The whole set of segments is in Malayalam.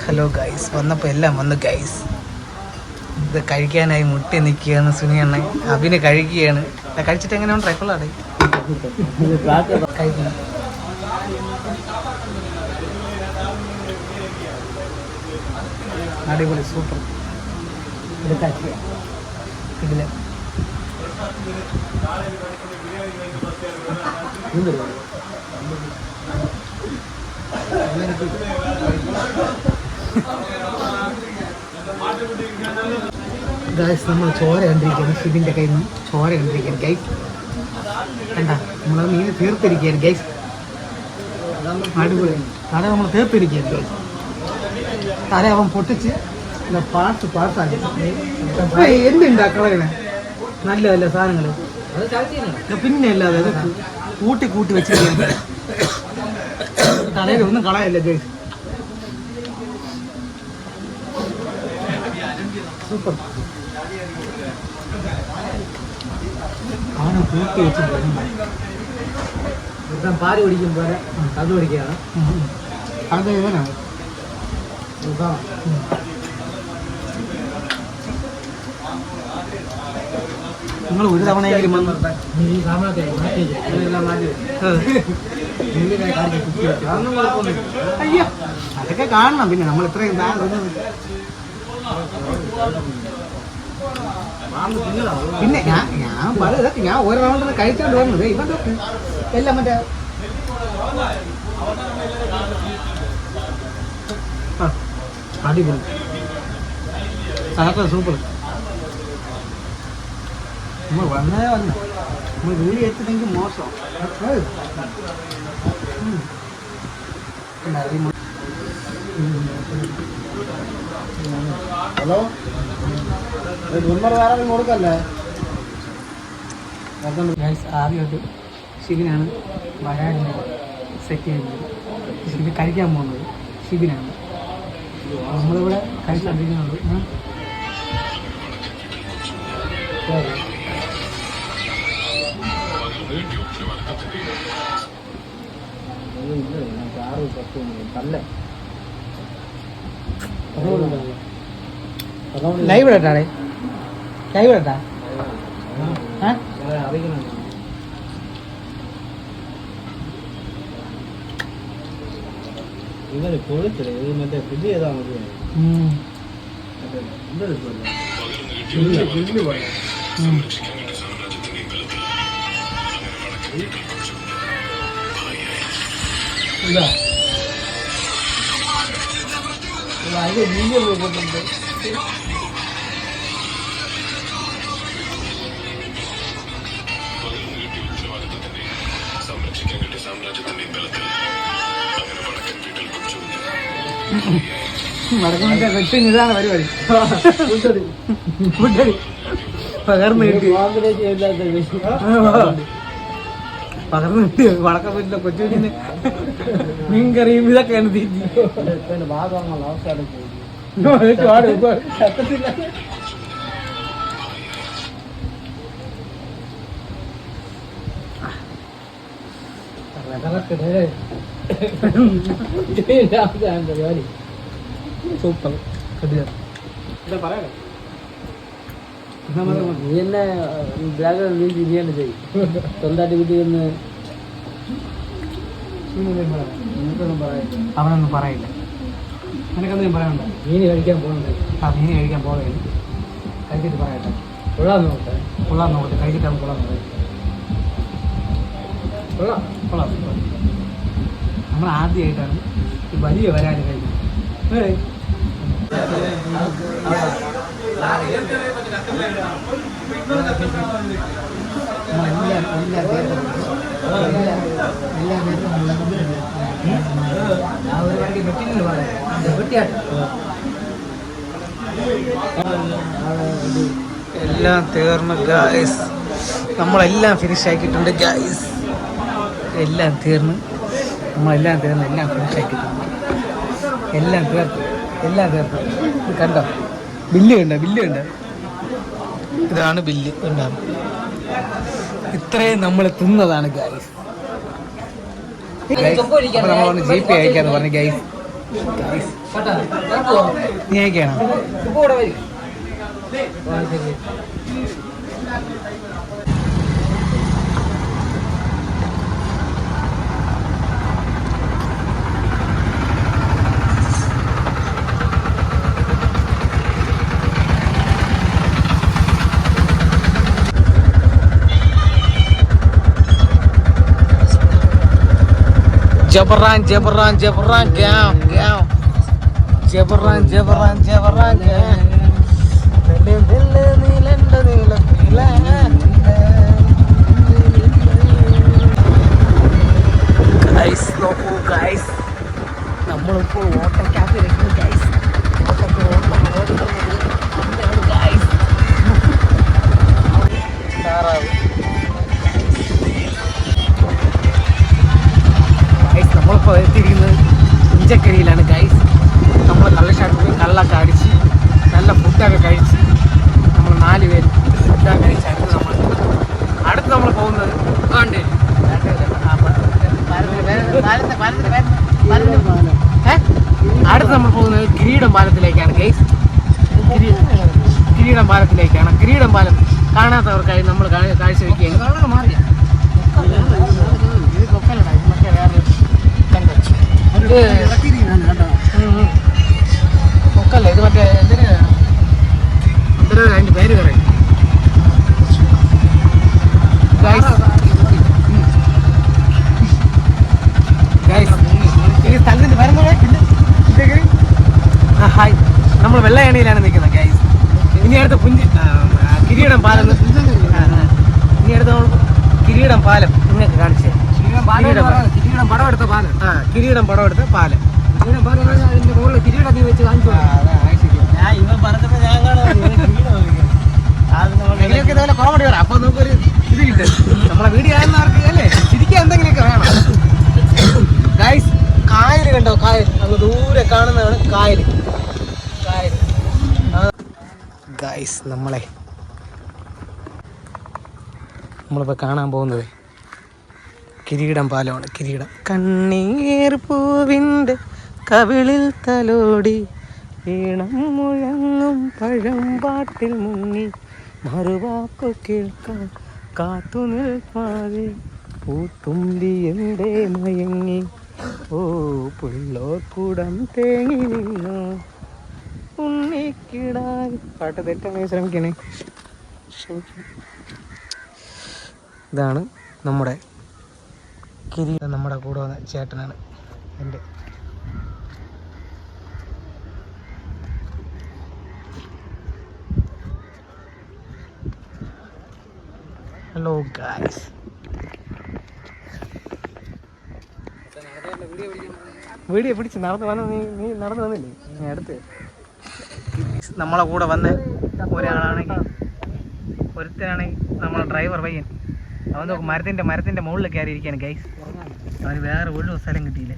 ഹലോ ഗൈസ് വന്നപ്പോൾ എല്ലാം വന്നു ഗൈസ് ഇത് കഴിക്കാനായി മുട്ടി നിൽക്കുകയാണ് സുനിയണ്ണ അഭിന് കഴിക്കുകയാണ്. കഴിച്ചിട്ട് എങ്ങനെയാണ് ട്രൈഫിളാടെ കഴിക്കുന്നു അടിപൊളി സൂപ്പർ. ഇത് ഇതിൽ. ഗൈസ് നമ്മൾ ചോര കണ്ടിരിക്കുകയാണ്. ഷിബിന്റെ കയ്യിൽ നിന്ന് ചോര കണ്ടിരിക്കുകയാണ്. ഗൈസ് കണ്ട? നമ്മൾ മീൻ തീർത്തിരിക്കുകയാണ്. ഗൈസ് അടിപൊളി. തല നമ്മൾ തീർത്തിരിക്കുകയാണ്. ഗൈസ് തല അവൻ പൊട്ടിച്ച് പാർട്സ് പാർട്സാക്കി എന്തുണ്ടാക്കളെ നല്ല സാധനങ്ങൾ പിന്നെ അല്ലാതെ അത് കൂട്ടി കൂട്ടി വെച്ചിരിക്കുകയാണ്. തലയിൽ ഒന്നും കളയല്ല ഗൈസ് സൂപ്പർ അവനെ കൂട്ടി വെച്ചിട്ടുണ്ട് പാൽ കുടിക്കും പോലെ അത് കുടിക്കുകയാണ് അത് ഇവനാണ് നിങ്ങൾ ഒരു തവണയെങ്കിലും വന്ന് ഈ സാമാനത്തെ മാറ്റി ഇതെല്ലാം മാറ്റി നെല്ലിനെ കാണിച്ച് കുത്തി വെച്ചു അതൊന്നും കുഴപ്പമൊന്നുമില്ല അയ്യോ അതൊക്കെ കാണണം പിന്നെ നമ്മൾ ഇത്രയും താ- ഇത് മാമ്പ് തിന്നതാ പിന്നെ ഞാൻ ഞാൻ പല ഇതൊക്കെ ഞാൻ ഒരു റൗണ്ടിൽ കഴിച്ചോണ്ട് വന്നത് ഇവന്റെ എല്ലാം മറ്റേ അടിപൊളി സാറ സൂപ്പർ നമ്മൾ വന്നേ വന്ന നമ്മൾ വീട് എത്തില്ലെങ്കിൽ മോശം ഹലോ നമ്പർ വേറെ കൊടുക്കല്ലേ ഗൈസ് ആദ്യമായിട്ട് ശിവനാണ് വരാടിനെ സെറ്റ് ചെയ്യുന്നത്. ഷിബി കഴിക്കാൻ പോകുന്നത് ശിവനാണ് നമ്മളിവിടെ കഴിച്ചുകൊണ്ടിരിക്കുന്നുണ്ട് ഉം. ആറ് പത്ത് നല്ല ലൈവ് ഇടട്ടാടേ ലൈവ് ഇടട്ടാ ഏ? അറിയിക്കണം ഇവർ കൊഴുത്തില്ല ഇത് മറ്റേ ഫില്ല് ചെയ്താൽ മതി ഉം. ഉം. ഇതാ അതിന്റെ വീഡിയോ പോയിട്ടുണ്ട് വടക്കനൊക്കെ കൊച്ചിന് ഇതാണ് പരിപാടി. പകർന്ന് കിട്ടി. പകർന്ന് കിട്ടി. വടക്കം പറ്റില്ല കൊച്ചുകുഞ്ഞിന് മീൻ കറിയും ഇതൊക്കെയാണ് തീറ്റി. ഭാഗങ്ങൾ സൂപ്പർ നീ എന്നെ ബ്ലാഗ് നീ സ്വന്തമായിട്ട് വീട്ടിൽ നിന്ന് അവനൊന്നും പറയില്ല നിനക്കെന്തെങ്കിലും പറയാനുണ്ടോ മീൻ കഴിക്കാൻ പോകണ്ടേ ആ മീൻ കഴിക്കാൻ പോകേ കഴിച്ചിട്ട് പറയട്ടെ കൊള്ളാൻ നോക്കട്ടെ കൊള്ളാൻ നോക്കട്ടെ കഴിച്ചിട്ടാണ് കൊള്ളാൻ പറയാം കൊള്ളാം കൊള്ളാം നമ്മൾ ആദ്യമായിട്ടാണ് വലിയ വരാൻ കഴിഞ്ഞത്. എല്ലാം തീർന്നു ഗായ്സ് നമ്മളെല്ലാം ഫിനിഷ് ആക്കിയിട്ടുണ്ട് ഗായ്സ് എല്ലാം തീർന്ന്. നമ്മളെല്ലാം തീർന്ന് എല്ലാം ഫ്രഷാക്കി എല്ലാം തീർത്ത് എല്ലാം തീർത്ത്. ഇത് കണ്ടോ? ബില്ല് കണ്ടോ? ബില്ല് കണ്ടോ? ഇതാണ് ബില്ല്. ഉണ്ടാവും ഇത്രയും നമ്മൾ തിന്നതാണ് ഗൈസ് ജി പി അയക്കാന്ന് പറഞ്ഞു ഗൈസ് ഗൈസ് നീ അയക്കണം? ജബറാൻ ജബറാൻ ജബറാൻ ഗാം ഗാം ജബറാൻ ജബറാൻ ജബറാൻ ഗാം ദില്ല് ദില്ല് നീലണ്ട നീലത്തില ഗൈസ് നോക്കൂ ഗൈസ് നമ്മളിപ്പോൾ ഓട്ടക്കകത്തിരിക്കുന്നു അടുത്ത് നമ്മൾ പോകുന്നത് കിരീടം പാലത്തിലേക്കാണ് ഗൈസ് കിരീടം പാലത്തിലേക്കാണ് കിരീടം പാലം കാണാത്തവർക്കായി നമ്മൾ കാഴ്ചവെക്കുകയാണ് മാറിയ ഇത് മറ്റേ ഇത് എന്തിനാ അതിന്റെ പേര് പറയും ഗൈസ് നമ്മൾ വെള്ളയണിയിലാണ് നിൽക്കുന്നത് ഗൈസ് ഇനി അടുത്ത പുഞ്ച് കിരീടം പാലം. ഇനി അടുത്ത കിരീടം പാലം നിങ്ങൾക്ക് കാണിച്ചു. കിരീടം പടം എടുത്ത പാലം. ആ കിരീടം പടം എടുത്ത പാലം. കിരീടം പാലം എന്ന് പറഞ്ഞാൽ അതിന്റെ മുകളിൽ കിരീടം നീ വെച്ച് കാണിച്ചു എങ്ങനെയൊക്കെ ഇതുപോലെ കോമഡി പറയാം അപ്പൊ നമുക്കൊരു ഇത് കിട്ടും. നമ്മളെ വീഡിയോ ആയിരുന്നവർക്ക് അല്ലേ? ചിരിക്കാൻ എന്തെങ്കിലുമൊക്കെ വേണം. ഗൈസ് കായൽ കണ്ടോ? കായൽ അങ്ങ് ദൂരെ കാണുന്നതാണ് കായൽ ഗൈസ് നമ്മളെ. നമ്മളിപ്പോൾ കാണാൻ പോകുന്നത് കിരീടം പാലമാണ്. കിരീടം. കണ്ണീർ പൂവിന്റെ കവിളിൽ തലോടി ഈണം മുഴങ്ങും പഴം പാട്ടിൽ മുങ്ങി മറുവാക്കു കേൾക്കാൻ കാത്തു നിൽപ്പാതെ പൂത്തുമ്പി എന്തേ മയങ്ങി. ഓ പുള്ളോർ കൂടം തേങ്ങി നിന്നു. ഉണ്ണിക്കിടാൻ പാട്ട് തെറ്റാൻ ശ്രമിക്കണേ. ഇതാണ് നമ്മുടെ കിരീടം നമ്മുടെ കൂടെ വന്ന ചേട്ടനാണ് എന്റെ. ഹലോ ഗായ്സ് വീഡിയോ പിടിച്ച് നടന്നു വന്ന നീ നീ നടന്നു വന്നില്ലേ? ഞാൻ അടുത്ത്. നമ്മളെ കൂടെ വന്ന് ഒരാളാണെങ്കിൽ ഒരുത്തനാണെങ്കിൽ നമ്മളെ ഡ്രൈവർ പയ്യൻ. അവൻ നോക്കും മരത്തിന്റെ മരത്തിന്റെ മുകളിൽ കയറി ഇരിക്കാണ് ഗൈസ് അവന് വേറെ ഒരു സ്ഥലം കിട്ടിയില്ല.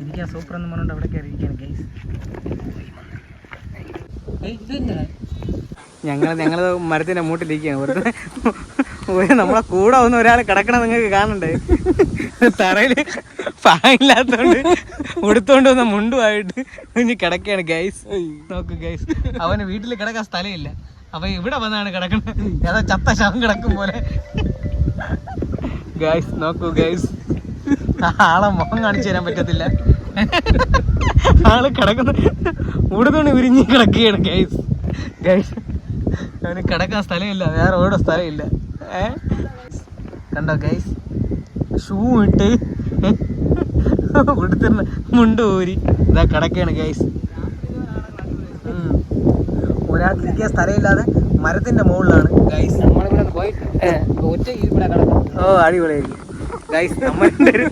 ഇരിക്കാൻ സൂപ്പർ എന്ന് പറഞ്ഞുകൊണ്ട് അവിടെ കയറി ഇരിക്കാണ് ഗൈസ് ഞങ്ങൾ ഞങ്ങൾ മരത്തിന്റെ മൂട്ടിലിരിക്കുകയാണ് വെറുതെ. നമ്മളെ കൂടെ ഒന്ന് ഒരാൾ കിടക്കണം നിങ്ങൾക്ക് കാണണ്ടേ? തറയിൽ ഫാനില്ലാത്തോണ്ട് ഉടുത്തോണ്ട് വന്ന മുണ്ടുമായിട്ട് ഇനി കിടക്കുകയാണ് ഗൈസ് നോക്ക് ഗൈസ് അവന് വീട്ടിൽ കിടക്കാൻ സ്ഥലമില്ല. അപ്പൊ ഇവിടെ വന്നാണ് കിടക്കുന്നത് ഏതാ ചത്ത ശവം കിടക്കും പോലെ. ഗൈസ് നോക്കൂ ഗൈസ് ആളെ മുഖം കാണിച്ചു തരാൻ പറ്റത്തില്ല. ആൾ കിടക്കുന്ന ഉടുതുണി വിരിഞ്ഞ് കിടക്കുകയാണ് ഗൈസ് ഗൈസ് അവന് കിടക്കാൻ സ്ഥലമില്ല വേറെ ഓരോ സ്ഥലമില്ല. കണ്ടോ ഗൈസ് ഷൂ ഇട്ട് കൊടുത്തിരുന്ന മുണ്ട് ഊരി. ഇതാ കിടക്കാണ് ഗൈസ് ഒരാൾക്ക് ഇരിക്കാൻ സ്ഥലമില്ലാതെ മരത്തിന്റെ മുകളിലാണ് ഗൈസ് ഓ അടിപൊളിയായിരിക്കും. ഗൈസ് ഒരു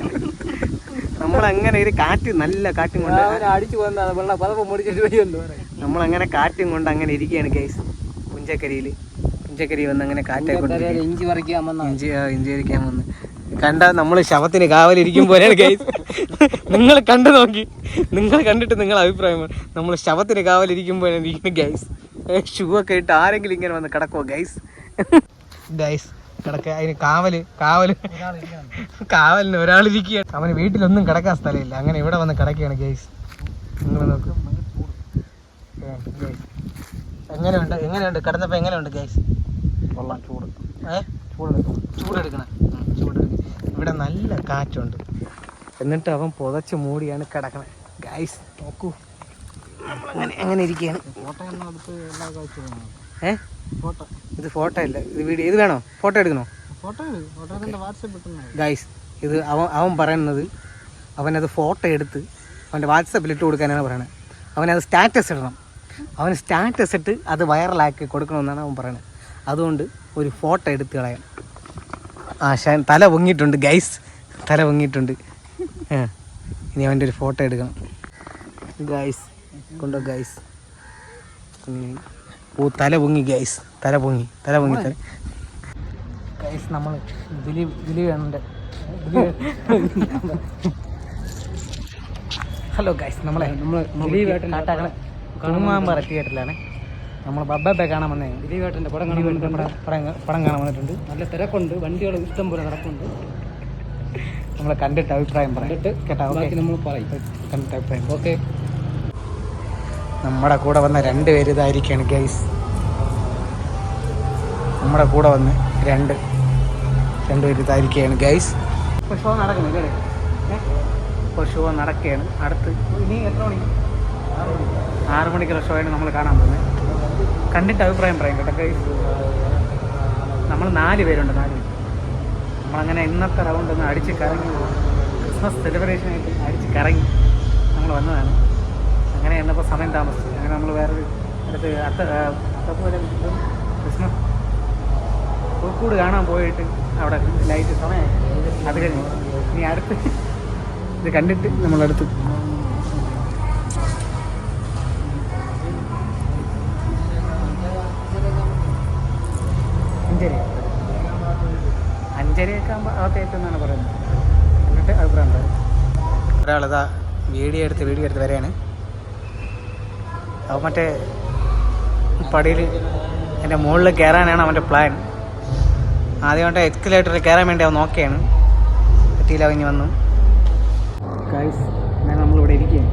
നമ്മളങ്ങനെ ഒരു കാറ്റ് നല്ല കാറ്റും കൊണ്ട് അടിച്ചു പോകുന്ന വെള്ളം പതപ്പം മുടിച്ചിട്ട് വയ്യല്ലോ നമ്മളങ്ങനെ കാറ്റും കൊണ്ട് അങ്ങനെ ഇരിക്കുകയാണ് ഗൈസ് പുഞ്ചക്കരിയിൽ പുഞ്ചക്കരി വന്ന് അങ്ങനെ കാറ്റായിക്കൊണ്ട് ഇഞ്ചി പറിക്കാൻ വന്ന. ഇഞ്ചി ഇഞ്ചി പറിക്കാൻ വന്ന്. കണ്ട നമ്മൾ ശവത്തിന് കാവലിരിക്കും പോലെയാണ് ഗൈസ് നിങ്ങൾ കണ്ടു നോക്കി. നിങ്ങൾ കണ്ടിട്ട് നിങ്ങൾ അഭിപ്രായം നമ്മൾ ശവത്തിന് കാവലിരിക്കും പോലെയാണ് ഇരിക്കുന്നത് ഗൈസ് ഷൂ ഒക്കെ ഇട്ട് ആരെങ്കിലും ഇങ്ങനെ വന്ന് കിടക്കുമോ ഗൈസ് ഗൈസ് കിടക്ക അതിന് കാവൽ കാവൽ. കാവലിന് ഒരാളിരിക്കുക അവന് വീട്ടിലൊന്നും കിടക്കാൻ സ്ഥലമില്ല. അങ്ങനെ ഇവിടെ വന്ന് കിടക്കുകയാണ് ഗൈസ് നിങ്ങൾ നോക്കും. എങ്ങനെയുണ്ട്? എങ്ങനെയുണ്ട്? കിടന്നപ്പോൾ എങ്ങനെയുണ്ട് ഗൈസ് കൊള്ളാം. ചൂട്. ചൂടെടുക്കണം ചൂടെടുക്കും ചൂടെടുക്കണം. ചൂടെടുക്കണം. ഇവിടെ നല്ല കാറ്റുണ്ട്. എന്നിട്ട് അവൻ പുതച്ച് മൂടിയാണ് കിടക്കണത് ഗൈസ് നോക്കൂ. അങ്ങനെ അങ്ങനെ ഇരിക്കുകയാണ്. ഫോട്ടോ ഏ? ഇത് ഫോട്ടോ ഇല്ല ഇത് വീഡിയോ. ഇത് വേണോ? ഫോട്ടോ എടുക്കണോ? ഗൈസ് ഇത് അവൻ അവൻ പറയുന്നത് അവനത് ഫോട്ടോ എടുത്ത് അവന്റെ വാട്സപ്പിൽ ഇട്ട് കൊടുക്കാനാണ് പറയുന്നത് അവനത് സ്റ്റാറ്റസ് ഇടണം. അവൻ സ്റ്റാറ്റസ് ഇട്ട് അത് വൈറലാക്കി കൊടുക്കണമെന്നാണ് അവൻ പറയുന്നത് അതുകൊണ്ട് ഒരു ഫോട്ടോ എടുത്ത് കളയാം ആ ഷാൻ തല പൊങ്ങിയിട്ടുണ്ട് ഗൈസ് തല പൊങ്ങിയിട്ടുണ്ട്. ഇനി അവന്റെ ഒരു ഫോട്ടോ എടുക്കണം. ഗൈസ് കൊണ്ടോ ഗൈസ് ഓ തല പൊങ്ങി ഗൈസ് തല പൊങ്ങി തല പൊങ്ങി തല. ഗൈസ് നമ്മൾ ദിലീപ് ദിലീപ് ആണ് ഹലോ ഗൈസ് നമ്മളെ നമ്മൾ ദിലീപ് കാട്ടാക്കണ കുണുമാമ്പറ തിയേറ്ററിലാണ് നമ്മൾ ബബ്ബെ കാണാൻ വന്നേ. ദിലീപേട്ടന്റെ പടം കാണാൻ നമ്മുടെ പടം. കാണാൻ വന്നിട്ടുണ്ട്. നല്ല തിരക്കുണ്ട്. വണ്ടികൾ ഇഷ്ടം പോലെ നടക്കുന്നുണ്ട്. നമ്മളെ കണ്ടിട്ട് അഭിപ്രായം പറയാം. കണ്ടിട്ട് കേട്ടോ ബാക്കി നമ്മൾ പറയും. കണ്ടിട്ട് അഭിപ്രായം ഓക്കെ. നമ്മുടെ കൂടെ വന്ന രണ്ട് പേര് ഇതായിരിക്കാണ് ഗൈസ് നമ്മുടെ കൂടെ വന്ന് രണ്ട് രണ്ട് പേര് ഇതായിരിക്കുകയാണ് ഗൈസ് ഇപ്പോൾ ഷോ നടക്കുന്നില്ലേ? ഇപ്പോൾ ഷോ നടക്കുകയാണ്. അടുത്ത് ഇനി എത്ര മണി. ആറ് മണിക്കുള്ള ഷോ ആണ് നമ്മൾ കാണാൻ പോകുന്നത് കണ്ടിട്ട് അഭിപ്രായം പറയാം കേട്ടോ ഗൈസ് നമ്മൾ നാല് പേരുണ്ട് നാല് നമ്മളങ്ങനെ ഇന്നത്തെ റൗണ്ട് ഒന്ന് അടിച്ച് കറങ്ങി ക്രിസ്മസ് സെലിബ്രേഷനായിട്ട് അടിച്ച് കറങ്ങി നമ്മൾ വന്നതാണ്. അങ്ങനെ എന്നപ്പോൾ സമയം താമസിച്ചു. അങ്ങനെ നമ്മൾ വേറൊരു അടുത്ത് അത്ത അത്തപ്പോലെ ക്രിസ്മസ് പൂക്കൂട് കാണാൻ പോയിട്ട് അവിടെ ലൈറ്റ് സമയം അത് കഴിഞ്ഞു ഇനി അടുത്ത് ഇത് കണ്ടിട്ട് നമ്മളടുത്ത് അഞ്ചര അഞ്ചരയൊക്കെ ആകുമ്പോൾ അകത്ത് എത്തുമെന്നാണ് പറയുന്നത്. എന്നിട്ട് അഭിപ്രായം ഉണ്ടാവും ഒരാളിതാ വീഡിയോ എടുത്ത് വീഡിയോ എടുത്ത് വരെയാണ്. അവൻ മറ്റേ പടിയിൽ എന്റെ മുകളിൽ കയറാനാണ് അവന്റെ പ്ലാൻ ആദ്യമായിട്ട് എക്സ്കലേറ്ററിൽ കയറാൻ വേണ്ടി അവൻ നോക്കിയാണ്. പറ്റിയില്ല അവൻ വന്നു. ഗൈസ് ഞാൻ നമ്മളിവിടെ ഇരിക്കുകയാണ്.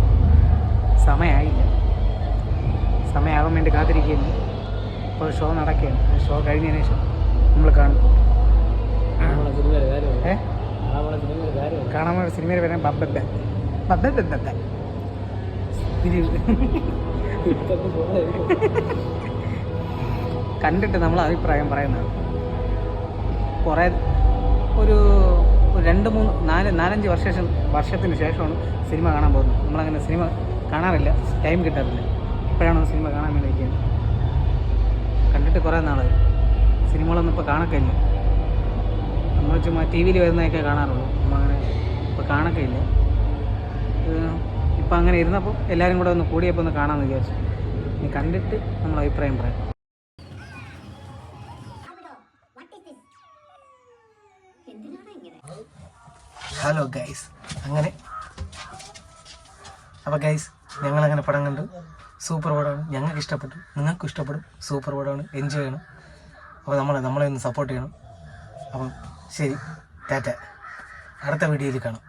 സമയമായില്ല സമയമാകാൻ വേണ്ടി കാത്തിരിക്കുകയാണ്. ഇപ്പോൾ ഷോ നടക്കുകയാണ്. ഷോ കഴിഞ്ഞതിന് ശേഷം നമ്മൾ കാണും. കാണാൻ സിനിമ സിനിമയിൽ വരാൻ ബബ്ബെ ബബ്ബെ ബബ്ബെ കണ്ടിട്ട് നമ്മൾ അഭിപ്രായം പറയുന്നതാണ് കുറേ ഒരു ഒരു രണ്ട് മൂന്ന് നാല് നാലഞ്ച് വർഷ വർഷത്തിന് ശേഷമാണ് സിനിമ കാണാൻ പോകുന്നത്. നമ്മളങ്ങനെ സിനിമ കാണാറില്ല. ടൈം കിട്ടാറില്ല. ഇപ്പോഴാണ് സിനിമ കാണാൻ വേണ്ടി കണ്ടിട്ട് കുറേ നാളായി. സിനിമകളൊന്നും ഇപ്പോൾ കാണക്കില്ല നമ്മൾ ചുമ്മാ ടി വിയിൽ വരുന്നതൊക്കെ കാണാറുള്ളൂ. നമ്മൾ അങ്ങനെ ഇപ്പോൾ കാണക്കില്ല ഇപ്പം അങ്ങനെ ഇരുന്നപ്പോൾ എല്ലാവരും കൂടെ ഒന്ന് കൂടിയപ്പോൾ ഒന്ന് കാണാമെന്ന് വിചാരിച്ചു. ഇനി കണ്ടിട്ട് നമ്മൾ അഭിപ്രായം പറയാം. ഹലോ ഗൈസ് അങ്ങനെ. അപ്പോൾ ഗൈസ് ഞങ്ങളങ്ങനെ പടം കണ്ടു. സൂപ്പർ പടമാണ്. ഞങ്ങൾക്ക് ഇഷ്ടപ്പെട്ടു. നിങ്ങൾക്കും ഇഷ്ടപ്പെടും. സൂപ്പർ പടമാണ്. എൻജോയ് ചെയ്യണം. അപ്പോൾ നമ്മളെ നമ്മളെ ഒന്ന് സപ്പോർട്ട് ചെയ്യണം. അപ്പം ശരി ടാറ്റ. അടുത്ത വീഡിയോയിൽ കാണാം.